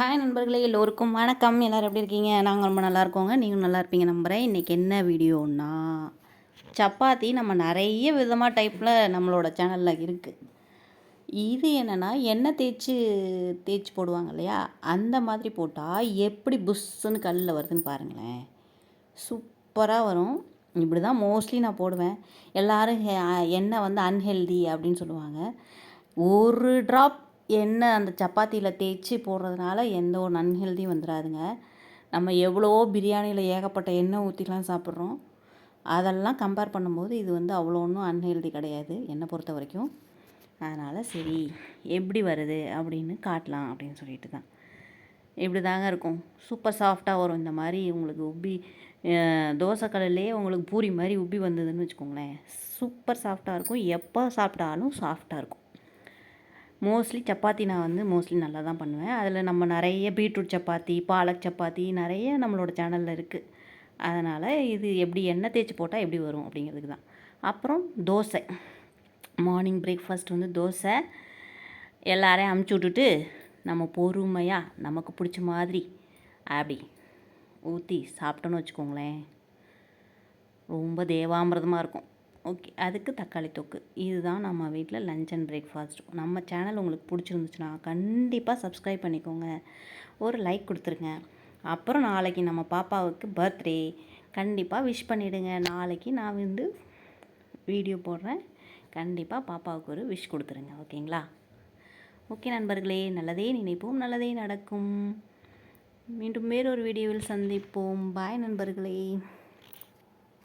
Hi நண்பர்களே எல்லோருக்கும் வணக்கம். எல்லோரும் எப்படி இருக்கீங்க? நாங்கள் ரொம்ப நல்லா இருக்கோங்க. நீங்களும் நல்லா இருப்பீங்க நம்புகிறேன் இன்றைக்கி என்ன வீடியோன்னா சப்பாத்தி நம்ம நிறைய விதமாக டைப்பில் நம்மளோட சேனலில் இருக்குது இது என்னென்னா எண்ணெய் தேய்ச்சி தேய்ச்சி போடுவாங்க இல்லையா? அந்த மாதிரி போட்டால் எப்படி புஷ்ஷுன்னு கல்லில் வருதுன்னு பாருங்களேன். சூப்பராக வரும். இப்படி தான் மோஸ்ட்லி நான் போடுவேன். எல்லோரும் எண்ணெய் வந்து அன்ஹெல்தி அப்படின்னு சொல்லுவாங்க. ஒரு ட்ராப் எண்ணெய் அந்த சப்பாத்தியில் தேய்ச்சி போடுறதுனால எந்த ஒரு அன்ஹெல்தியும் வந்துடாதுங்க நம்ம எவ்வளோ பிரியாணியில் ஏகப்பட்ட எண்ணெய் ஊற்றிலாம் சாப்பிட்றோம். அதெல்லாம் கம்பேர் பண்ணும்போது இது வந்து அவ்வளோ ஒன்றும் அன்ஹெல்தி கிடையாது என்னை பொறுத்த வரைக்கும். அதனால் சரி எப்படி வருது அப்படின்னு காட்டலாம் அப்படின்னு சொல்லிட்டு தான். இப்படி தாங்க இருக்கும் சூப்பர் சாஃப்டாக வரும். இந்த மாதிரி உங்களுக்கு உப்பி தோசைக்கல்லையே உங்களுக்கு பூரி மாதிரி உப்பி வந்ததுன்னு வச்சுக்கோங்களேன். சூப்பர் சாஃப்டாக இருக்கும். எப்போ சாப்பிட்டாலும் சாஃப்டாக இருக்கும். மோஸ்ட்லி சப்பாத்தி நான் வந்து மோஸ்ட்லி நல்லா தான் பண்ணுவேன். அதில் நம்ம நிறைய பீட்ரூட் சப்பாத்தி பாலக் சப்பாத்தி நிறைய நம்மளோட சேனலில் இருக்குது அதனால் இது எப்படி எண்ணெய் தேய்ச்சி போட்டால் எப்படி வரும் அப்படிங்கிறதுக்கு தான். அப்புறம் தோசை. மார்னிங் பிரேக்ஃபாஸ்ட் வந்து தோசை. எல்லாரையும் அமுச்சு விட்டுட்டு நம்ம பொறுமையாக நமக்கு பிடிச்ச மாதிரி அப்படி ஊற்றி சாப்பிட்டோன்னு வச்சுக்கோங்களேன். ரொம்ப தேவாமிரதமாக இருக்கும். ஓகே அதுக்கு தக்காளி தொக்கு. இதுதான் நம்ம வீட்டில் லஞ்ச் அண்ட் பிரேக்ஃபாஸ்ட் நம்ம சேனல் உங்களுக்கு பிடிச்சிருந்துச்சுன்னா கண்டிப்பாக சப்ஸ்கிரைப் பண்ணிக்கோங்க. ஒரு லைக் கொடுத்துருங்க. அப்புறம் நாளைக்கு நம்ம பாப்பாவுக்கு பர்த்டே கண்டிப்பாக விஷ் பண்ணிவிடுங்க நாளைக்கு நான் வந்து வீடியோ போடுறேன். கண்டிப்பாக பாப்பாவுக்கு ஒரு விஷ் கொடுத்துருங்க. ஓகேங்களா? ஓகே நண்பர்களே நல்லதே நினைப்போம். நல்லதே நடக்கும். மீண்டும் வேறொரு வீடியோவில் சந்திப்போம். பாய் நண்பர்களே.